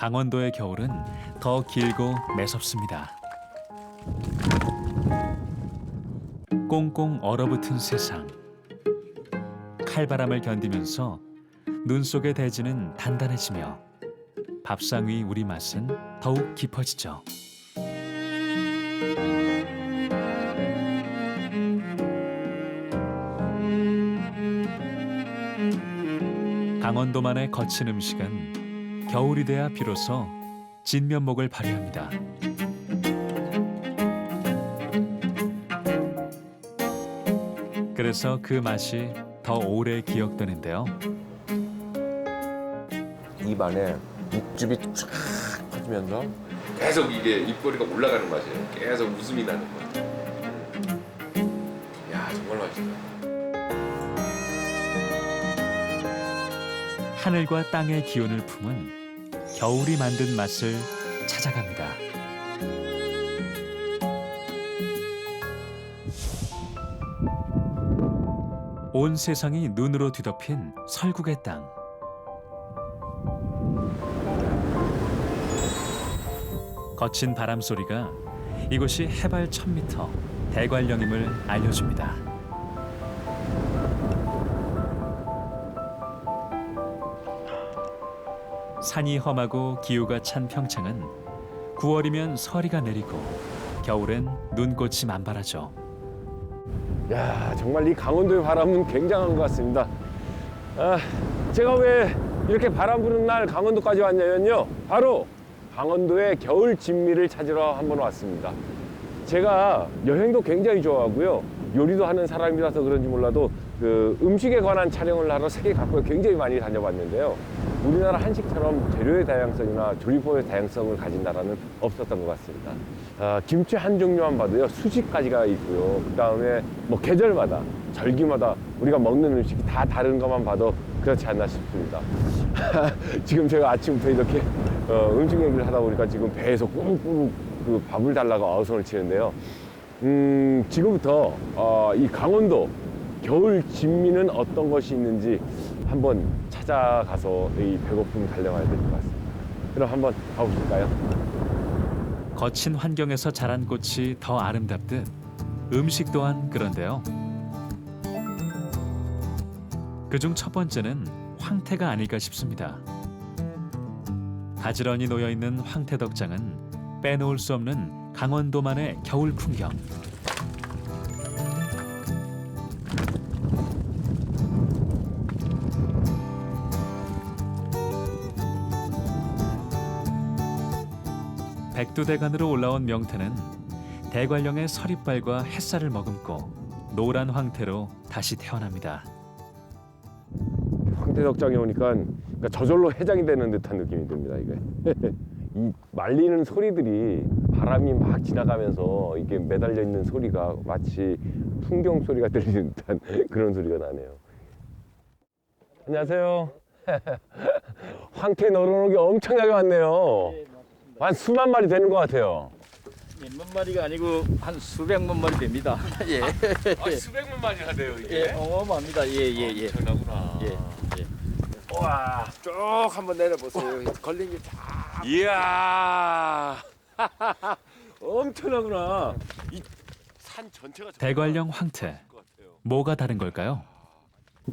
강원도의 겨울은 더 길고 매섭습니다. 꽁꽁 얼어붙은 세상. 칼바람을 견디면서 눈 속의 대지는 단단해지며 밥상 위 우리 맛은 더욱 깊어지죠. 강원도만의 거친 음식은 겨울이 돼야 비로소 진면목을 발휘합니다. 그래서 그 맛이 더 오래 기억되는데요. 입 안에 육즙이 쫙 퍼지면서 계속 이게 입꼬리가 올라가는 맛이에요. 계속 웃음이 나는 맛. 야 정말 맛있다. 하늘과 땅의 기운을 품은 겨울이 만든 맛을 찾아갑니다. 온 세상이 눈으로 뒤덮인 설국의 땅. 거친 바람 소리가 이곳이 해발 1000m 대관령임을 알려줍니다. 산이 험하고 기후가 찬 평창은 9월이면 서리가 내리고 겨울엔 눈꽃이 만발하죠. 야 정말 이 강원도의 바람은 굉장한 것 같습니다. 아, 제가 왜 이렇게 바람 부는 날 강원도까지 왔냐면요. 바로 강원도의 겨울 진미를 찾으러 한번 왔습니다. 제가 여행도 굉장히 좋아하고요. 요리도 하는 사람이라서 그런지 몰라도 그 음식에 관한 촬영을 하러 세계 각국에 굉장히 많이 다녀봤는데요. 우리나라 한식처럼 재료의 다양성이나 조리법의 다양성을 가진 나라는 없었던 것 같습니다. 아, 김치 한 종류만 봐도요 수십 가지가 있고요. 그 다음에 뭐 계절마다 절기마다 우리가 먹는 음식이 다 다른 것만 봐도 그렇지 않나 싶습니다. 지금 제가 아침부터 이렇게 어, 음식 얘기를 하다 보니까 지금 배에서 꾹꾹 그 밥을 달라고 아우성을 치는데요. 음, 지금부터 어, 이 강원도 겨울 진미는 어떤 것이 있는지 한번 찾아가서 이 배고픔 달려가야 될 것 같습니다. 그럼 한번 가보실까요? 거친 환경에서 자란 꽃이 더 아름답듯 음식 또한 그런데요. 그중 첫 번째는 황태가 아닐까 싶습니다. 가지런히 놓여 있는 황태 덕장은 빼놓을 수 없는 강원도만의 겨울 풍경. 백두대간으로 올라온 명태는 대관령의 서리빨과 햇살을 머금고 노란 황태로 다시 태어납니다. 황태덕장에 오니까 그러니까 저절로 해장이 되는 듯한 느낌이 듭니다. 이게 이 말리는 소리들이 바람이 막 지나가면서 이게 매달려 있는 소리가 마치 풍경 소리가 들리는 듯한 그런 소리가 나네요. 안녕하세요. 황태 널어놓기 엄청나게 많네요. 한 수만 마리 되는 것 같아요. 몇 마리가 아니고 한 수백만 마리 됩니다. 예. 아 수백만 마리나 돼요 예, 어마어마합니다. 예, 예, 예. 엄청나구나. 예, 예. 와, 쭉 한번 내려보세요. 걸린 게 다. 이야. 엄청나구나. 산 전체가 대관령 황태 것 같아요. 뭐가 다른 걸까요?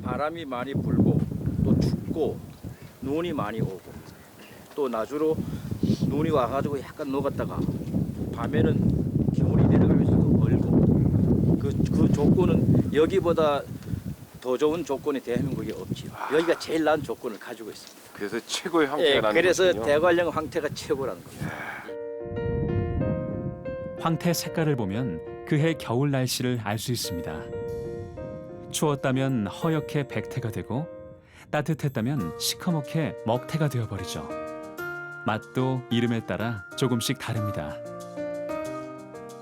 바람이 많이 불고 또 춥고 눈이 많이 오고 또 나주로 눈이 와가지고 약간 녹았다가 밤에는 겨울이 내려가면서도 얼고 그, 그 조건은 여기보다 더 좋은 조건이 대한민국에 없지요. 여기가 제일 나은 조건을 가지고 있습니다. 그래서 최고의 황태가 예, 나는 그래서 거군요. 대관령 황태가 최고라는 겁니다. 황태 색깔을 보면 그해 겨울 날씨를 알 수 있습니다. 추웠다면 허옇게 백태가 되고 따뜻했다면 시커멓게 먹태가 되어버리죠. 맛도 이름에 따라 조금씩 다릅니다.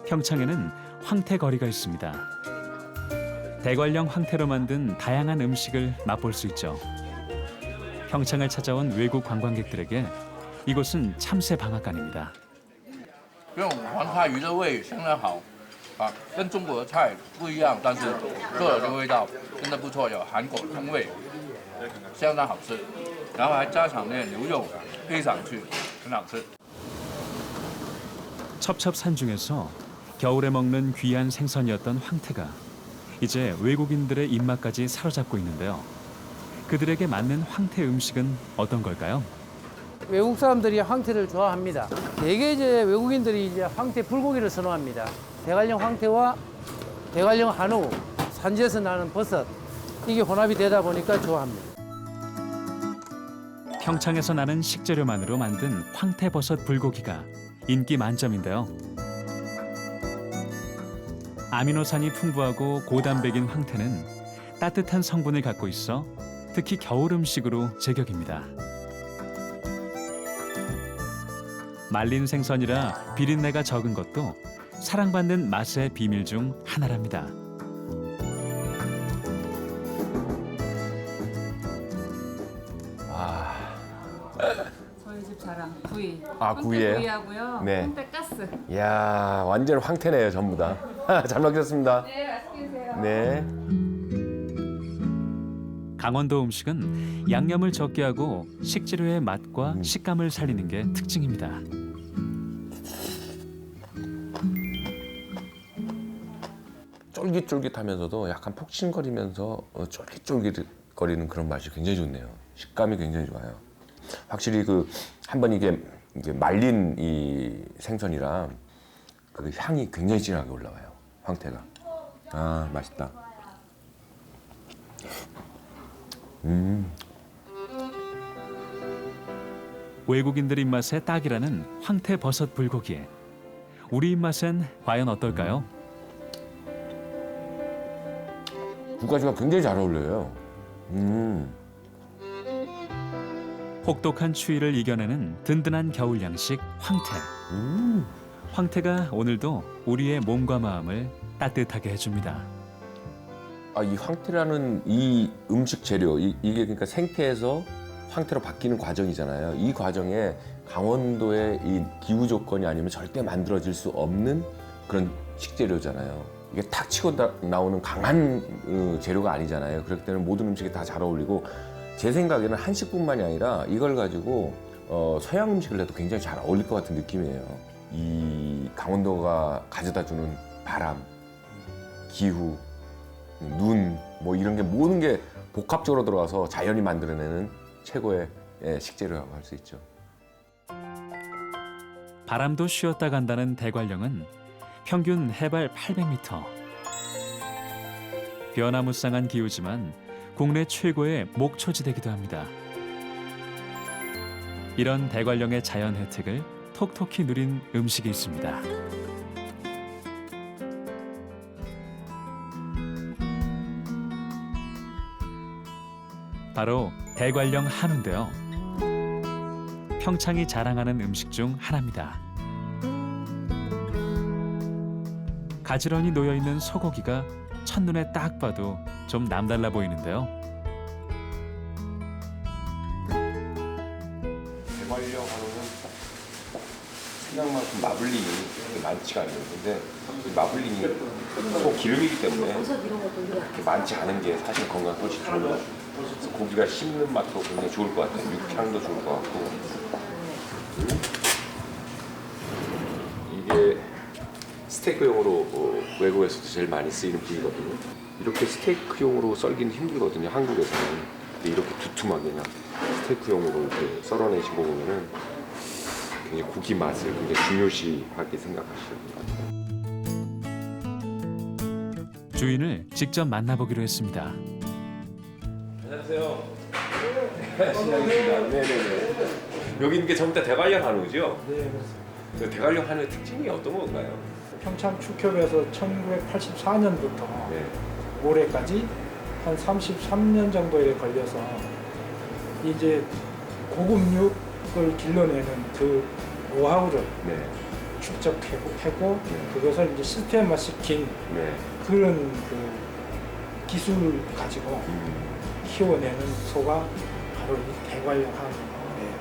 평창에는 황태 거리가 있습니다. 대관령 황태로 만든 다양한 음식을 맛볼 수 있죠. 평창을 찾아온 외국 관광객들에게 이곳은 참새 방앗간입니다. 这种黄花鱼的味相当好，啊，跟中国的菜不一样，但是做的这个味道真的不错，有韩国风味，相当好吃。 然后还加上那个牛肉配上去， 很好吃。 첩첩산 중에서 겨울에 먹는 귀한 생선이었던 황태가 이제 외국인들의 입맛까지 사로잡고 있는데요. 그들에게 맞는 황태 음식은 어떤 걸까요? 외국 사람들이 황태를 좋아합니다. 대개 이제 외국인들이 이제 황태 불고기를 선호합니다. 대관령 황태와 대관령 한우, 산지에서 나는 버섯 이게 혼합이 되다 보니까 좋아합니다. 평창에서 나는 식재료만으로 만든 황태버섯 불고기가 인기 만점인데요. 아미노산이 풍부하고 고단백인 황태는 따뜻한 성분을 갖고 있어 특히 겨울 음식으로 제격입니다. 말린 생선이라 비린내가 적은 것도 사랑받는 맛의 비밀 중 하나랍니다. 구이. 아, 황태 구이예요? 구이하고요. 네. 황태 가스. 이야, 완전 황태네요, 전부 다. 잘 먹겠습니다. 네, 맛있게 드세요. 네. 강원도 음식은 양념을 적게 하고 식재료의 맛과 음. 식감을 살리는 게 특징입니다. 쫄깃쫄깃하면서도 약간 폭신거리면서 어, 쫄깃쫄깃거리는 그런 맛이 굉장히 좋네요. 식감이 굉장히 좋아요. 확실히 그 한 번 이게 이게 말린 이 생선이랑 그 향이 굉장히 진하게 올라와요. 황태가. 아 맛있다. 음. 외국인들 입맛에 딱이라는 황태 버섯 불고기에 우리 입맛엔 과연 어떨까요? 두 가지가 굉장히 잘 어울려요. 음. 혹독한 추위를 이겨내는 든든한 겨울 양식 황태. 음. 황태가 오늘도 우리의 몸과 마음을 따뜻하게 해줍니다. 아, 이 황태라는 이 음식 재료, 이, 게 그러니까 생태에서 황태로 바뀌는 과정이잖아요. 이 과정에 강원도의 이 기후 조건이 아니면 절대 만들어질 수 없는 그런 식재료잖아요. 이게 탁 치고 나, 나오는 강한 어, 재료가 아니잖아요. 그렇기 때문에 모든 음식이 다잘 어울리고 제 생각에는 한식뿐만이 아니라 이걸 가지고 어, 서양 음식을 해도 굉장히 잘 어울릴 것 같은 느낌이에요. 이 강원도가 가져다 주는 바람, 기후, 눈, 뭐 이런 게 모든 게 복합적으로 들어와서 자연이 만들어내는 최고의 예, 식재료라고 할 수 있죠. 바람도 쉬었다 간다는 대관령은 평균 해발 800m. 변화무쌍한 기후지만 국내 최고의 목초지대기도 합니다. 이런 대관령의 자연 혜택을 톡톡히 누린 음식이 있습니다. 바로 대관령 한우인데요. 평창이 자랑하는 음식 중 하나입니다. 가지런히 놓여 있는 소고기가 첫눈에 딱 봐도 좀 남달라 보이는데요. 생각만큼 마블링이 많지가 않아요. 근데 이 마블링이 소 기름이기 때문에 그렇게 많지 않은 게 사실 건강에 훨씬 좋은 것 같아요. 그래서 고기가 씹는 맛도 굉장히 좋을 것 같아요. 육향도 좋을 것 같고. 음. 이게 스테이크용으로 어, 외국에서도 제일 많이 쓰이는 부위거든요. 이렇게 스테이크용으로 썰기는 힘들거든요. 한국에서는. 근데 이렇게 두툼하게 그냥 스테이크용으로 이렇게 썰어내신 거 보면은 굉장히 고기 맛을 굉장히 중요시하게 생각하시는 것 같아요. 주인을 직접 만나보기로 했습니다. 안녕하세요. 네, 실례하겠습니다. 네네네. 여기 있는 게 전부 다 대관령 한우죠? 네, 그렇습니다. 그 대관령 한우의 특징이 어떤 건가요? 평창 축협에서 1984년부터 네. 올해까지 한 33년 정도에 걸려서 이제 고급 육 을 길러내는 그 노하우를 네. 축적하고 하고 네. 그것을 이제 시스템화시킨 네. 그런 그 기술을 가지고 음. 키워내는 소가 바로 이 대관령 한우예요.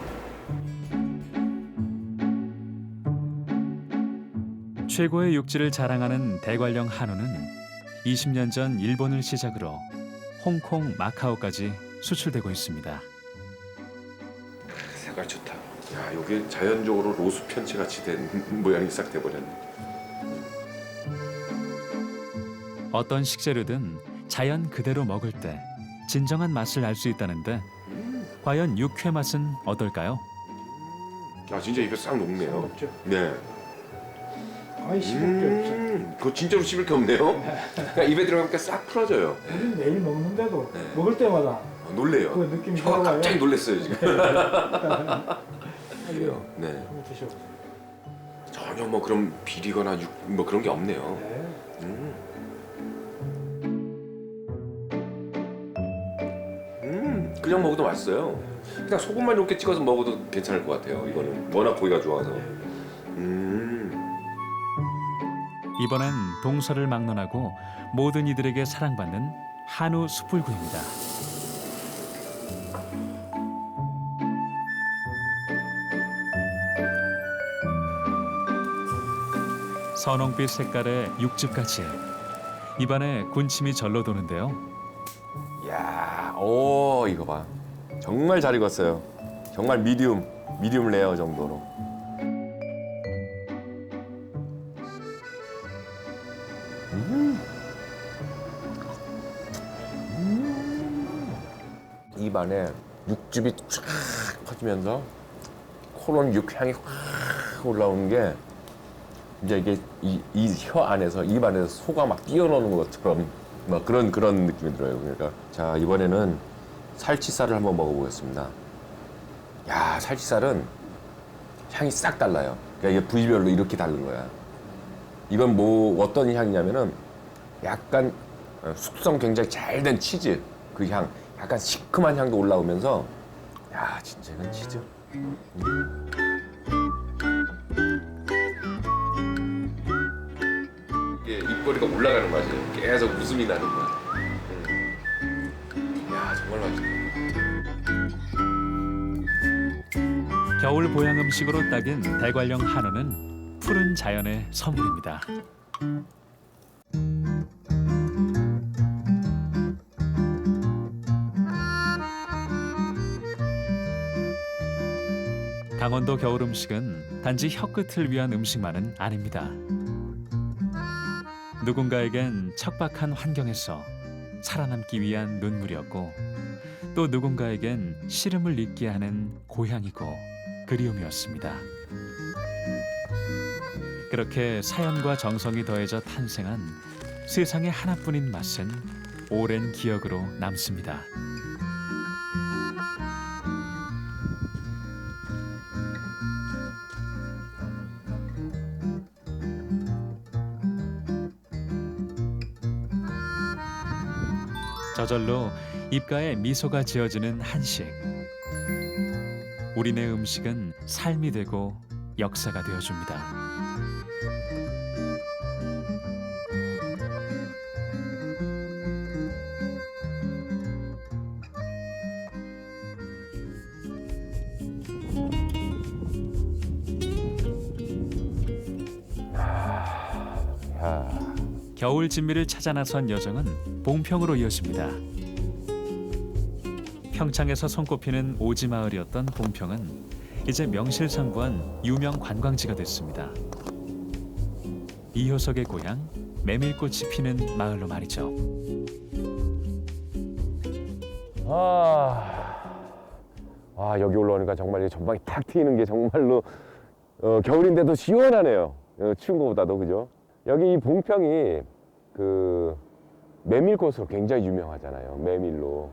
최고의 육질을 자랑하는 대관령 한우는 20년 전 일본을 시작으로 홍콩, 마카오까지 수출되고 있습니다. 색깔 좋다. 야, 이게 자연적으로 로스 편치 같이 된 모양이 싹 돼버렸네. 어떤 식재료든 자연 그대로 먹을 때 진정한 맛을 알 수 있다는데 과연 육회 맛은 어떨까요? 아, 진짜 입에 싹 녹네요. 없죠. 네. 거의 씹을 게 없죠. 음, 그거 진짜로 씹을 게 없네요. 그냥 입에 들어가니까 싹 풀어져요. 우리는 매일 먹는데도 네. 먹을 때마다 어, 놀래요. 그 느낌이 혀가 들어가요. 깜짝 놀랐어요 지금. 이거 네. 한번 드셔보세요. 전혀 뭐 그런 비리거나 육, 뭐 그런 게 없네요. 네. 음. 음, 그냥 먹어도 맛있어요. 그냥 소금만 이렇게 찍어서 먹어도 괜찮을 것 같아요. 이거는 워낙 고기가 좋아서. 음, 이번엔 동서를 막론하고 모든 이들에게 사랑받는 한우 숯불구이입니다. 선홍빛 색깔의 육즙까지 입안에 군침이 절로 도는데요. 야, 오 이거 봐. 정말 잘 익었어요. 정말 미디움, 미디움 레어 정도로. 음. 입안에 육즙이 쫙 퍼지면서 코론 육향이 확 올라오는 게 이제 이게 이 혀 안에서 입 안에서 소가 막 뛰어노는 것처럼 막 그런 그런 느낌이 들어요. 그러니까 자 이번에는 살치살을 한번 먹어보겠습니다. 야 살치살은 향이 싹 달라요. 그러니까 이게 부위별로 이렇게 다른 거야. 이건 뭐 어떤 향이냐면은 약간 어, 숙성 굉장히 잘 된 치즈 그 향, 약간 시큼한 향도 올라오면서 야 진짜 이건 치즈. 이 입꼬리가 올라가는 맛이에요. 계속 웃음이 나는 맛. 음. 야, 정말 맛있네. 겨울 보양 음식으로 딱인 대관령 한우는 푸른 자연의 선물입니다. 강원도 겨울 음식은 단지 혀끝을 위한 음식만은 아닙니다. 누군가에겐 척박한 환경에서 살아남기 위한 눈물이었고 또 누군가에겐 시름을 잊게 하는 고향이고 그리움이었습니다. 그렇게 사연과 정성이 더해져 탄생한 세상에 하나뿐인 맛은 오랜 기억으로 남습니다. 저절로 입가에 미소가 지어지는 한식. 우리네 음식은 삶이 되고 역사가 되어줍니다. 겨울 진미를 찾아 나선 여정은 봉평으로 이어집니다. 평창에서 손꼽히는 오지 마을이었던 봉평은 이제 명실상부한 유명 관광지가 됐습니다. 이효석의 고향 메밀꽃이 피는 마을로 말이죠. 아, 아 여기 올라오니까 정말 이 전방이 탁 트이는 게 정말로 어, 겨울인데도 시원하네요. 어, 추운 것보다도 그죠? 여기 이 봉평이 그 메밀꽃으로 굉장히 유명하잖아요. 메밀로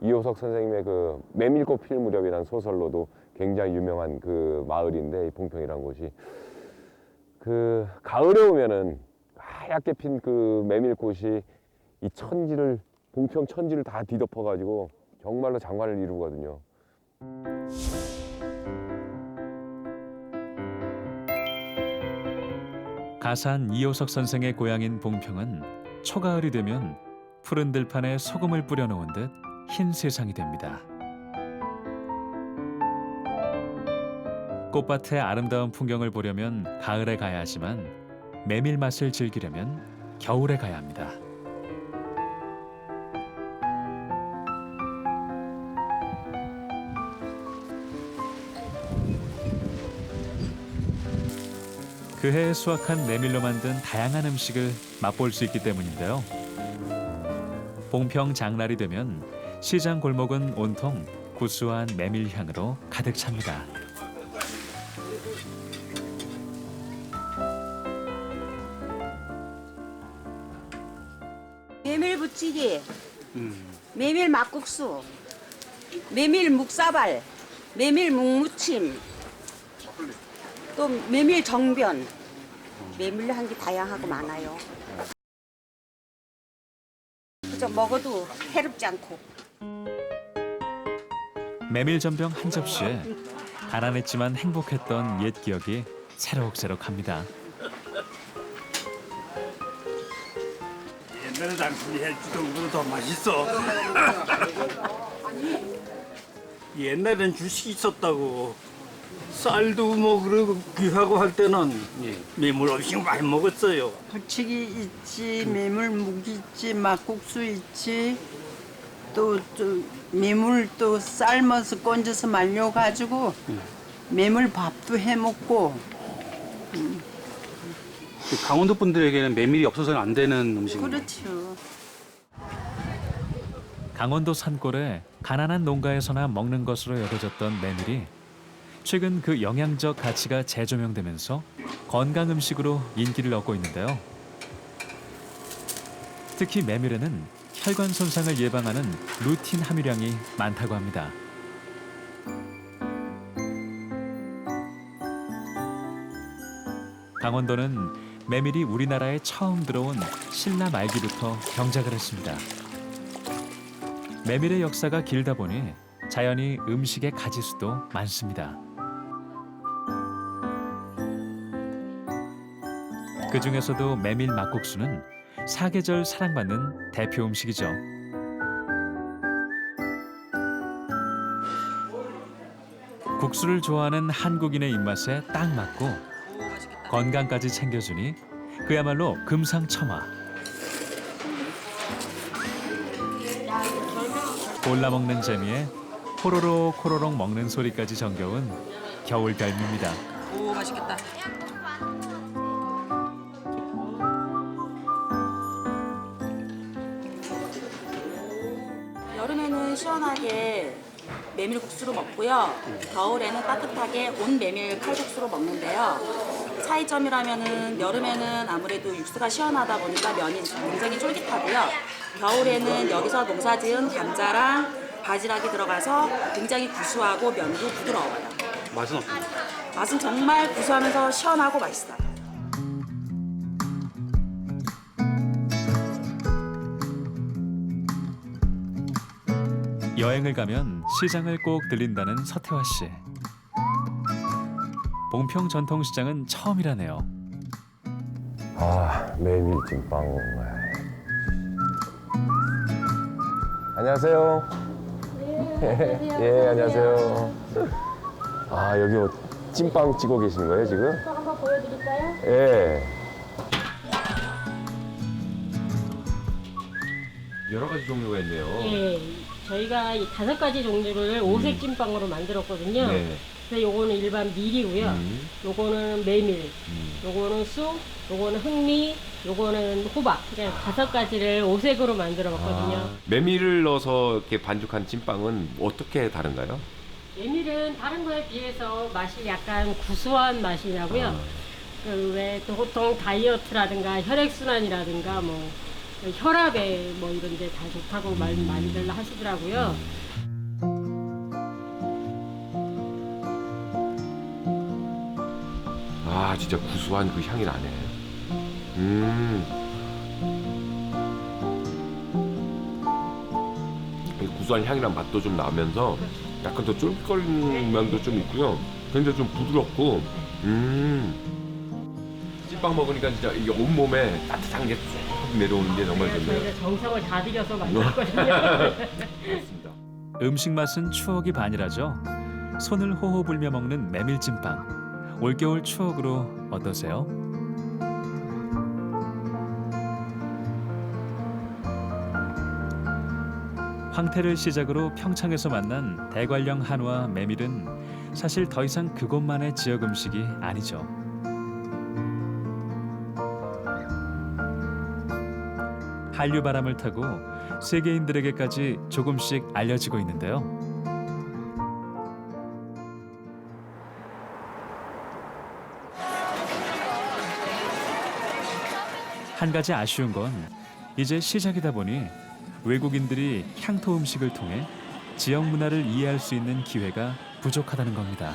이호석 선생님의 그 메밀꽃 필 무렵이라는 소설로도 굉장히 유명한 그 마을인데 이 봉평이라는 곳이 그 가을에 오면은 하얗게 핀 그 메밀꽃이 이 천지를 봉평 천지를 다 뒤덮어 가지고 정말로 장관을 이루거든요. 가산 이효석 선생의 고향인 봉평은 초가을이 되면 푸른 들판에 소금을 뿌려놓은 듯 흰 세상이 됩니다. 꽃밭의 아름다운 풍경을 보려면 가을에 가야 하지만 메밀 맛을 즐기려면 겨울에 가야 합니다. 그해 수확한 메밀로 만든 다양한 음식을 맛볼 수 있기 때문인데요. 봉평 장날이 되면 시장 골목은 온통 구수한 메밀 향으로 가득 찹니다. 메밀 부치기, 메밀 막국수, 메밀 묵사발, 메밀 묵무침, 또 메밀 정변, 메밀 향기 다양하고 많아요. 그저 먹어도 해롭지 않고. 메밀 전병 한 접시에 가난했지만 행복했던 옛 기억이 새록새록합니다. 옛날에 당신이 해주던 것보다 더 맛있어. 옛날엔 주식이 있었다고. 쌀도 뭐 그러고 귀하고 할 때는 매물 없이 많이 먹었어요. 부치기 있지, 메물 묵 있지, 막국수 있지, 또, 또 메물 또 삶아서 건져서 말려 가지고 메물 밥도 해 먹고 강원도 분들에게는 메밀이 없어서는 안 되는 음식입니다. 그렇죠. 강원도 산골에 가난한 농가에서나 먹는 것으로 여겨졌던 메밀이 최근 그 영양적 가치가 재조명되면서 건강 음식으로 인기를 얻고 있는데요. 특히 메밀에는 혈관 손상을 예방하는 루틴 함유량이 많다고 합니다. 강원도는 메밀이 우리나라에 처음 들어온 신라 말기부터 경작을 했습니다. 메밀의 역사가 길다 보니 자연히 음식의 가지수도 많습니다. 그 중에서도 메밀 막국수는 사계절 사랑받는 대표 음식이죠. 국수를 좋아하는 한국인의 입맛에 딱 맞고 건강까지 챙겨주니 그야말로 금상첨화. 골라 먹는 재미에 호로록 호로록 먹는 소리까지 정겨운 겨울 별미입니다. 오 맛있겠다. 시원하게 메밀국수로 먹고요. 겨울에는 따뜻하게 온 메밀 칼국수로 먹는데요. 차이점이라면은 여름에는 아무래도 육수가 시원하다 보니까 면이 굉장히 쫄깃하고요. 겨울에는 여기서 농사지은 감자랑 바지락이 들어가서 굉장히 구수하고 면도 부드러워요. 맛은 어떻습니까? 맛은 정말 구수하면서 시원하고 맛있어요. 여행을 가면 시장을 꼭 들린다는 서태화 씨. 봉평 전통시장은 처음이라네요. 아, 메밀찜빵. 안녕하세요. 예, 안녕하세요. 아, 여기 뭐 찜빵 찍고 계시는 거예요, 지금? 한번 보여드릴까요? 예. 여러 가지 종류가 있네요. 예, 저희가 이 다섯 가지 종류를 오색 찐빵으로 만들었거든요. 네. 그래서 요거는 일반 밀이고요. 음. 요거는 메밀, 요거는 쑥, 요거는 흑미, 요거는 호박. 그냥 다섯 가지를 오색으로 만들어 봤거든요. 아, 메밀을 넣어서 이렇게 반죽한 찐빵은 어떻게 다른가요? 메밀은 다른 거에 비해서 맛이 약간 구수한 맛이 나고요. 아. 그왜또 보통 다이어트라든가 혈액순환이라든가 뭐 혈압에 뭐 이런 데 다 좋다고 말 많이들 하시더라고요. 아 진짜 구수한 그 향이 나네. 음. 이 구수한 향이랑 맛도 좀 나면서 약간 더 쫄깃거리는 면도 좀 있고요. 굉장히 좀 부드럽고, 음. 찐빵 먹으니까 진짜 이게 온몸에 따뜻한 게쭉 내려오는 게 정말 좋네요. 저희가 정성을 다 들여서 만들었거든요. 음식 맛은 추억이 반이라죠. 손을 호호 불며 먹는 메밀찜빵. 올겨울 추억으로 어떠세요? 황태를 시작으로 평창에서 만난 대관령 한우와 메밀은 사실 더 이상 그곳만의 지역 음식이 아니죠. 한류 바람을 타고 세계인들에게까지 조금씩 알려지고 있는데요. 한 가지 아쉬운 건 이제 시작이다 보니 외국인들이 향토 음식을 통해 지역 문화를 이해할 수 있는 기회가 부족하다는 겁니다.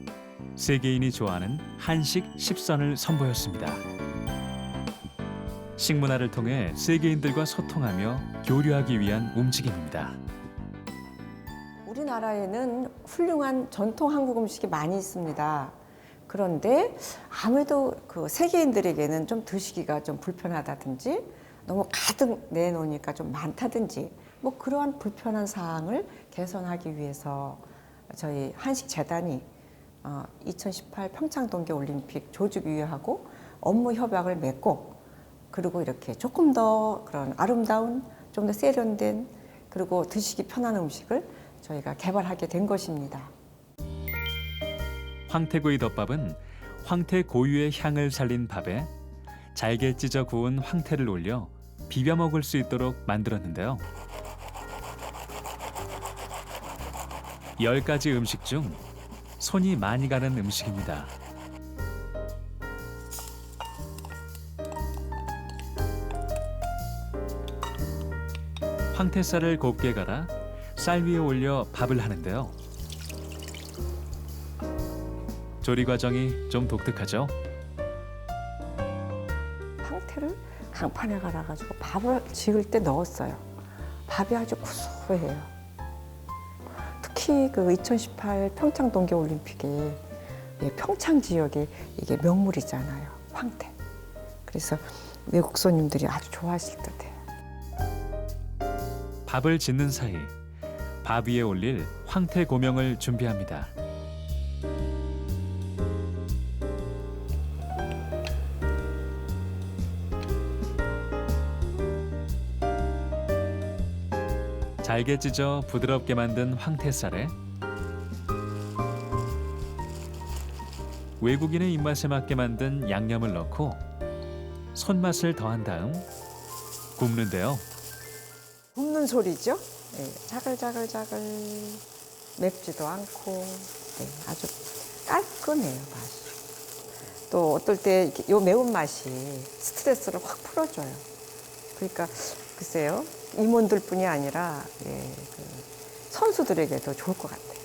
세계인이 좋아하는 한식 10선을 선보였습니다. 식문화를 통해 세계인들과 소통하며 교류하기 위한 움직임입니다. 우리나라에는 훌륭한 전통 한국 음식이 많이 있습니다. 그런데 아무래도 그 세계인들에게는 좀 드시기가 좀 불편하다든지 너무 가득 내놓으니까 좀 많다든지 뭐 그러한 불편한 사항을 개선하기 위해서 저희 한식 재단이 어, 2018 평창 동계 올림픽 조직위원하고 업무 협약을 맺고 그리고 이렇게 조금 더 그런 아름다운 좀 더 세련된 그리고 드시기 편한 음식을 저희가 개발하게 된 것입니다. 황태구이 덮밥은 황태 고유의 향을 살린 밥에 잘게 찢어 구운 황태를 올려 비벼 먹을 수 있도록 만들었는데요. 열 가지 음식 중 손이 많이 가는 음식입니다. 황태살을 곱게 갈아 쌀 위에 올려 밥을 하는데요. 조리 과정이 좀 독특하죠. 황태를 강판에 갈아가지고 밥을 지을 때 넣었어요. 밥이 아주 구수해요. 특히 그 2018 평창 동계 올림픽에 예, 평창 지역에 이게 명물이잖아요. 황태. 그래서 외국 손님들이 아주 좋아하실 듯해요. 밥을 짓는 사이 밥 위에 올릴 황태 고명을 준비합니다. 잘게 찢어 부드럽게 만든 황태살에 외국인의 입맛에 맞게 만든 양념을 넣고 손맛을 더한 다음 굽는데요. 굽는 소리죠. 네, 자글자글자글 맵지도 않고 네, 아주 깔끔해요 맛이. 또 어떨 때 이 매운 맛이 스트레스를 확 풀어줘요. 그러니까 글쎄요 임원들뿐이 아니라 예, 그 선수들에게도 좋을 것 같아요.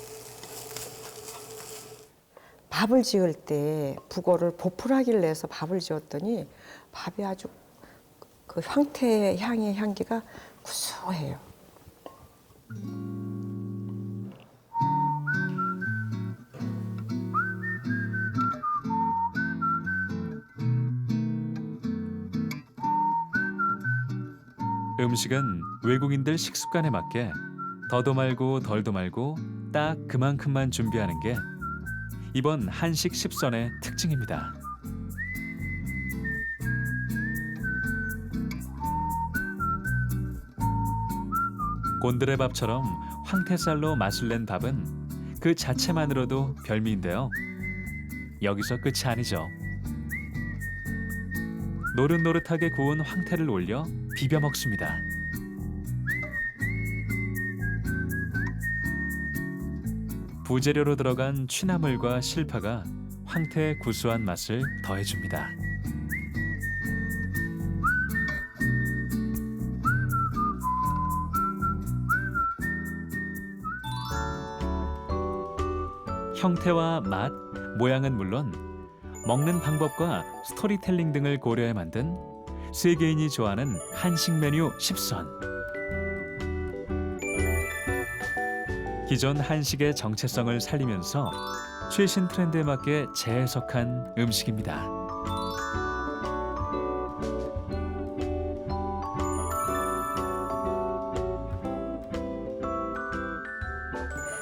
밥을 지을 때 북어를 보풀하기를 내서 밥을 지었더니 밥이 아주 그 황태 향의 향기가 구수해요. 음식은 외국인들 식습관에 맞게 더도 말고 덜도 말고 딱 그만큼만 준비하는 게 이번 한식 10선의 특징입니다. 곤드레 밥처럼 황태살로 맛을 낸 밥은 그 자체만으로도 별미인데요. 여기서 끝이 아니죠. 노릇노릇하게 구운 황태를 올려 비벼 먹습니다. 부재료로 들어간 취나물과 실파가 황태의 구수한 맛을 더해줍니다. 형태와 맛, 모양은 물론 먹는 방법과 스토리텔링 등을 고려해 만든 세계인이 좋아하는 한식 메뉴 10선. 기존 한식의 정체성을 살리면서 최신 트렌드에 맞게 재해석한 음식입니다.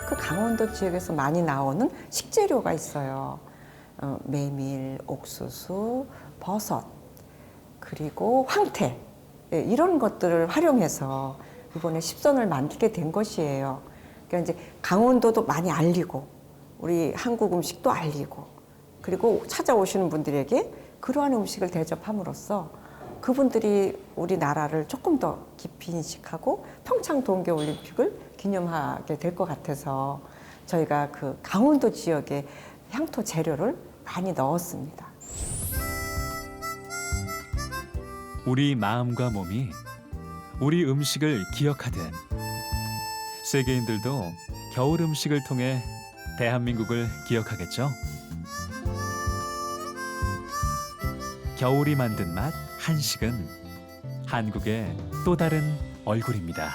그 강원도 지역에서 많이 나오는 식재료가 있어요. 어, 메밀, 옥수수, 버섯, 그리고 황태 예, 이런 것들을 활용해서 이번에 십선을 만들게 된 것이에요. 그러니까 이제 강원도도 많이 알리고 우리 한국 음식도 알리고 그리고 찾아오시는 분들에게 그러한 음식을 대접함으로써 그분들이 우리나라를 조금 더 깊이 인식하고 평창 동계 올림픽을 기념하게 될 것 같아서 저희가 그 강원도 지역의 향토 재료를 많이 넣었습니다. 우리 마음과 몸이 우리 음식을 기억하듯 세계인들도 겨울 음식을 통해 대한민국을 기억하겠죠. 겨울이 만든 맛 한식은 한국의 또 다른 얼굴입니다.